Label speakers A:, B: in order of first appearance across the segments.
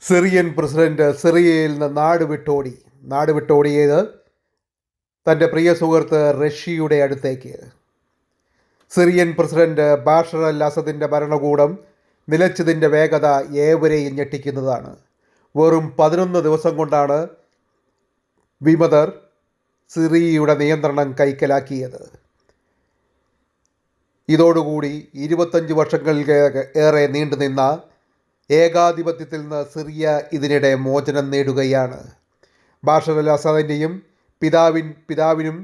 A: Syrian president സിറിയയിൽ നിന്ന് നാട് വിട്ടോടി. നാട് വിട്ടോടിയത് തന്റെ പ്രിയ സുഹൃത്ത് റഷ്യയുടെ അടുത്തേക്ക്. സിറിയൻ പ്രസിഡന്റ് ബാഷർ അൽ അസദിന്റെ ഭരണകൂടം നിലച്ചതിന്റെ വേഗത ഏവരെയും ഞെട്ടിക്കുന്നതാണ്. വെറും പതിനൊന്ന് ദിവസം കൊണ്ടാണ് വിമതർ സിറിയയുടെ നിയന്ത്രണം കൈക്കലാക്കിയത്. ഇതോടുകൂടി ഇരുപത്തഞ്ച് വർഷങ്ങൾക്ക് ഏറെ നീണ്ടുനിന്ന ഏകാധിപത്യത്തിൽ നിന്ന് സിറിയ ഇതിനിടെ മോചനം നേടുകയാണ്. ബാഷർ അൽ അസദിന്റെയും പിതാവിൻ പിതാവിനും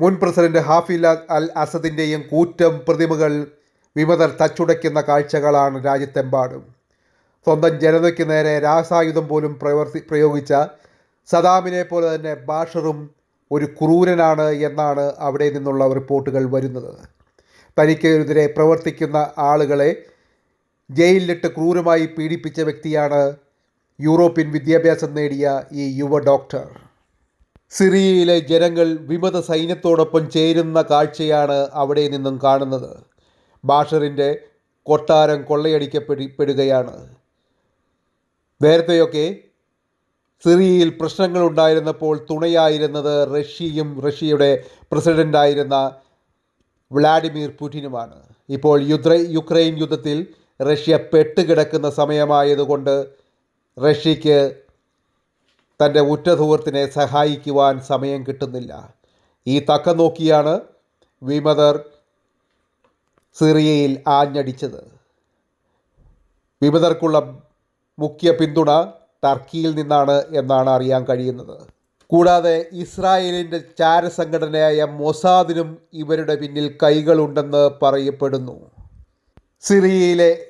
A: മുൻ പ്രസിഡന്റ് ഹാഫിൽ അൽ അസദിന്റെയും കൂറ്റം പ്രതിമകൾ വിമതർ തച്ചുടയ്ക്കുന്ന കാഴ്ചകളാണ് രാജ്യത്തെമ്പാടും. സ്വന്തം ജനതയ്ക്ക് നേരെ രാസായുധം പോലും പ്രവർത്തി പ്രയോഗിച്ച സദാമിനെ പോലെ തന്നെ ബാഷറും ഒരു ക്രൂരനാണ് എന്നാണ് അവിടെ നിന്നുള്ള റിപ്പോർട്ടുകൾ വരുന്നത്. തനിക്കെതിരെ പ്രവർത്തിക്കുന്ന ആളുകളെ ജയിലിലിട്ട് ക്രൂരമായി പീഡിപ്പിച്ച വ്യക്തിയാണ് യൂറോപ്യൻ വിദ്യാഭ്യാസം നേടിയ ഈ യുവ ഡോക്ടർ. സിറിയയിലെ ജനങ്ങൾ വിമത സൈന്യത്തോടൊപ്പം ചേരുന്ന കാഴ്ചയാണ് അവിടെ നിന്നും കാണുന്നത്. ബാഷറിന്റെ കൊട്ടാരം കൊള്ളയടിക്കപ്പെടുകയാണ്. നേരത്തെയൊക്കെ സിറിയയിൽ പ്രശ്നങ്ങളുണ്ടായിരുന്നപ്പോൾ തുണയായിരുന്നത് റഷ്യയും റഷ്യയുടെ പ്രസിഡന്റായിരുന്ന വ്ളാഡിമിർ പുടിനുമാണ്. ഇപ്പോൾ യുദ്ര യുക്രൈൻ യുദ്ധത്തിൽ റഷ്യ പെട്ടുകിടക്കുന്ന സമയമായതുകൊണ്ട് റഷ്യയ്ക്ക് തന്റെ ഉറ്റ സുഹൃത്തിനെ സഹായിക്കുവാൻ സമയം കിട്ടുന്നില്ല. ഈ തക്ക നോക്കിയാണ് വിമതർ സിറിയയിൽ ആഞ്ഞടിച്ചത്. വിമതർക്കുള്ള മുഖ്യ പിന്തുണ ടർക്കിയിൽ നിന്നാണ് എന്നാണ് അറിയാൻ കഴിയുന്നത്. കൂടാതെ ഇസ്രായേലിന്റെ ചാരസംഘടനയായ മൊസാദിനും ഇവരുടെ പിന്നിൽ കൈകളുണ്ടെന്ന് പറയപ്പെടുന്നു. സിറിയയിലെ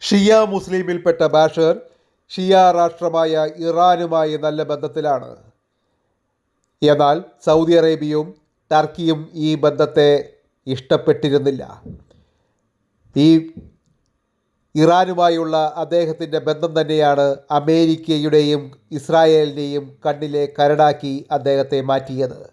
A: ഷിയ മുസ്ലിമിൽപ്പെട്ട ബാഷർ ഷിയ രാഷ്ട്രമായ ഇറാനുമായി നല്ല ബന്ധത്തിലാണ്. എന്നാൽ സൗദി അറേബ്യയും ടർക്കിയും ഈ ബന്ധത്തെ ഇഷ്ടപ്പെട്ടിരുന്നില്ല. ഈ ഇറാനുമായുള്ള അദ്ദേഹത്തിന്റെ ബന്ധം തന്നെയാണ് അമേരിക്കയുടെയും ഇസ്രായേലിന്റെയും കണ്ണിലെ കരടാക്കി അദ്ദേഹത്തെ മാറ്റിയത്.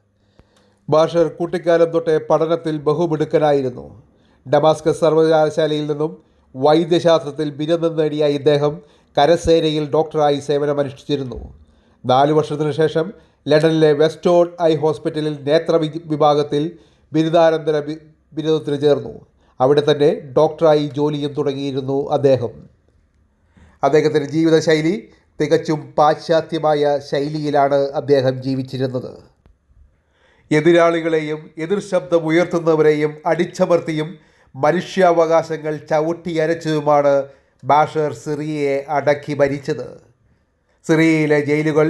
A: ബാഷർ കുട്ടിക്കാലം തൊട്ടേ പഠനത്തിൽ ബഹുമിടുക്കനായിരുന്നു. ഡമാസ്കസ് സർവകലാശാലയിൽ നിന്നും വൈദ്യശാസ്ത്രത്തിൽ ബിരുദം നേടിയ ഇദ്ദേഹം കരസേനയിൽ ഡോക്ടറായി സേവനമനുഷ്ഠിച്ചിരുന്നു. നാലു വർഷത്തിനു ശേഷം ലണ്ടനിലെ വെസ്റ്റോൺ ഐ ഹോസ്പിറ്റലിൽ നേത്ര വിഭാഗത്തിൽ ബിരുദാനന്തര ബിരുദത്തിന് ചേർന്നു. അവിടെ തന്നെ ഡോക്ടറായി ജോലിയും തുടങ്ങിയിരുന്നു അദ്ദേഹം. അദ്ദേഹത്തിന്റെ ജീവിതശൈലി തികച്ചും പാശ്ചാത്യമായ ശൈലിയിലാണ് അദ്ദേഹം ജീവിച്ചിരുന്നത്. എതിരാളികളെയും എതിർ ശബ്ദം ഉയർത്തുന്നവരെയും അടിച്ചമർത്തിയും മനുഷ്യാവകാശങ്ങൾ ചവിട്ടിയരച്ചതുമാണ് ബാഷർ സിറിയയെ അടക്കി ഭരിച്ചത്. സിറിയയിലെ ജയിലുകൾ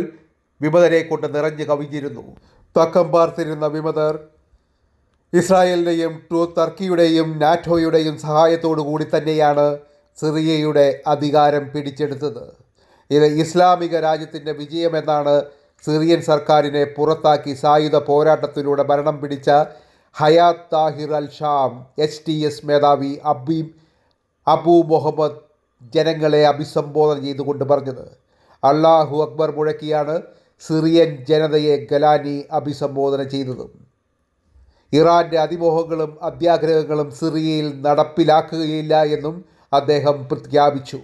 A: വിമതരെ കൊണ്ട് നിറഞ്ഞു കവിഞ്ഞിരുന്നു. തക്കം പാർത്തിരുന്ന വിമതർ ഇസ്രായേലിന്റെയും ടർക്കിയുടെയും നാറ്റോയുടെയും സഹായത്തോടു കൂടി തന്നെയാണ് സിറിയയുടെ അധികാരം പിടിച്ചെടുത്തത്. ഇത് ഇസ്ലാമിക രാജ്യത്തിന്റെ വിജയമെന്നാണ് സിറിയൻ സർക്കാരിനെ പുറത്താക്കി സായുധ പോരാട്ടത്തിലൂടെ ഭരണം പിടിച്ച Hayat Tahrir al Sham H T S മേധാവി അബി അബു മുഹമ്മദ് ജനങ്ങളെ അഭിസംബോധന ചെയ്തുകൊണ്ട് പറഞ്ഞത്. അള്ളാഹു അക്ബർ മുഴക്കിയാണ് സിറിയൻ ജനതയെ ഗലാനി അഭിസംബോധന ചെയ്തത്. ഇറാന്റെ അതിമോഹങ്ങളും അത്യാഗ്രഹങ്ങളും സിറിയയിൽ നടപ്പിലാക്കുകയില്ല എന്നും അദ്ദേഹം പ്രഖ്യാപിച്ചു.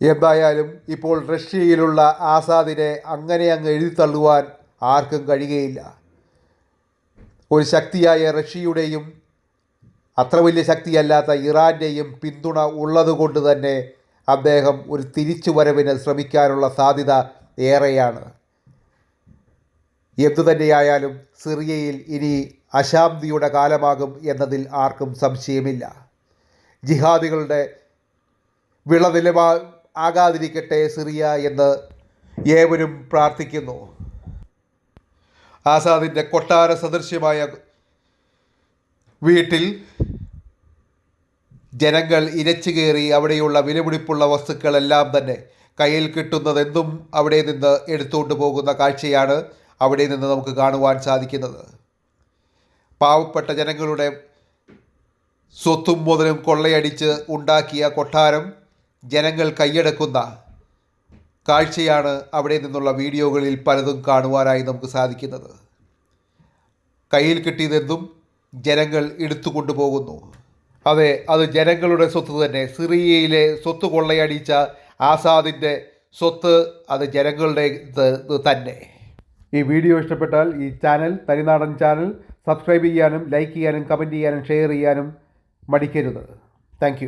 A: എന്തായാലും ഇപ്പോൾ റഷ്യയിലുള്ള ആസാദിനെ അങ്ങനെ അങ്ങ് എഴുതിത്തള്ളുവാൻ ആർക്കും കഴിയുകയില്ല. ഒരു ശക്തിയായ റഷ്യയുടെയും അത്ര വലിയ ശക്തിയല്ലാത്ത ഇറാന്റെയും പിന്തുണ ഉള്ളതുകൊണ്ട് തന്നെ അദ്ദേഹം ഒരു തിരിച്ചുവരവിന് ശ്രമിക്കാനുള്ള സാധ്യത ഏറെയാണ്. എന്തുതന്നെയായാലും സിറിയയിൽ ഇനി അശാന്തിയുടെ കാലമാകും എന്നതിൽ ആർക്കും സംശയമില്ല. ജിഹാദികളുടെ വിളനിലമാ ആകാതിരിക്കട്ടെ സിറിയ എന്ന് ഏവരും പ്രാർത്ഥിക്കുന്നു. ആസാദിന്റെ കൊട്ടാര സദൃശ്യമായ വീട്ടിൽ ജനങ്ങൾ ഇരച്ചു കയറി അവിടെയുള്ള വിലപിടിപ്പുള്ള വസ്തുക്കളെല്ലാം തന്നെ കയ്യിൽ കിട്ടുന്നതെന്തും അവിടെ നിന്ന് എടുത്തുകൊണ്ട് പോകുന്ന കാഴ്ചയാണ് അവിടെ നിന്ന് നമുക്ക് കാണുവാൻ സാധിക്കുന്നത്. പാവപ്പെട്ട ജനങ്ങളുടെ സ്വത്തും മുതലും കൊള്ളയടിച്ച് ഉണ്ടാക്കിയ കൊട്ടാരം ജനങ്ങൾ കൈയടക്കുന്ന കാഴ്ചയാണ് അവിടെ നിന്നുള്ള വീഡിയോകളിൽ പലതും കാണുവാനായി നമുക്ക് സാധിക്കുന്നത്. കയ്യിൽ കിട്ടിയതെന്തും ജനങ്ങൾ എടുത്തു കൊണ്ടുപോകുന്നു അതെ അത് ജനങ്ങളുടെ സ്വത്ത് തന്നെ. സിറിയയിലെ സ്വത്ത് കൊള്ളയടിച്ച ആസാദിന്റെ സ്വത്ത് അത് ജനങ്ങളുടെ തന്നെ. ഈ വീഡിയോ ഇഷ്ടപ്പെട്ടാൽ ഈ ചാനൽ തനിനാടൻ ചാനൽ സബ്സ്ക്രൈബ് ചെയ്യാനും ലൈക്ക് ചെയ്യാനും കമന്റ് ചെയ്യാനും ഷെയർ ചെയ്യാനും മടിക്കരുത്. താങ്ക്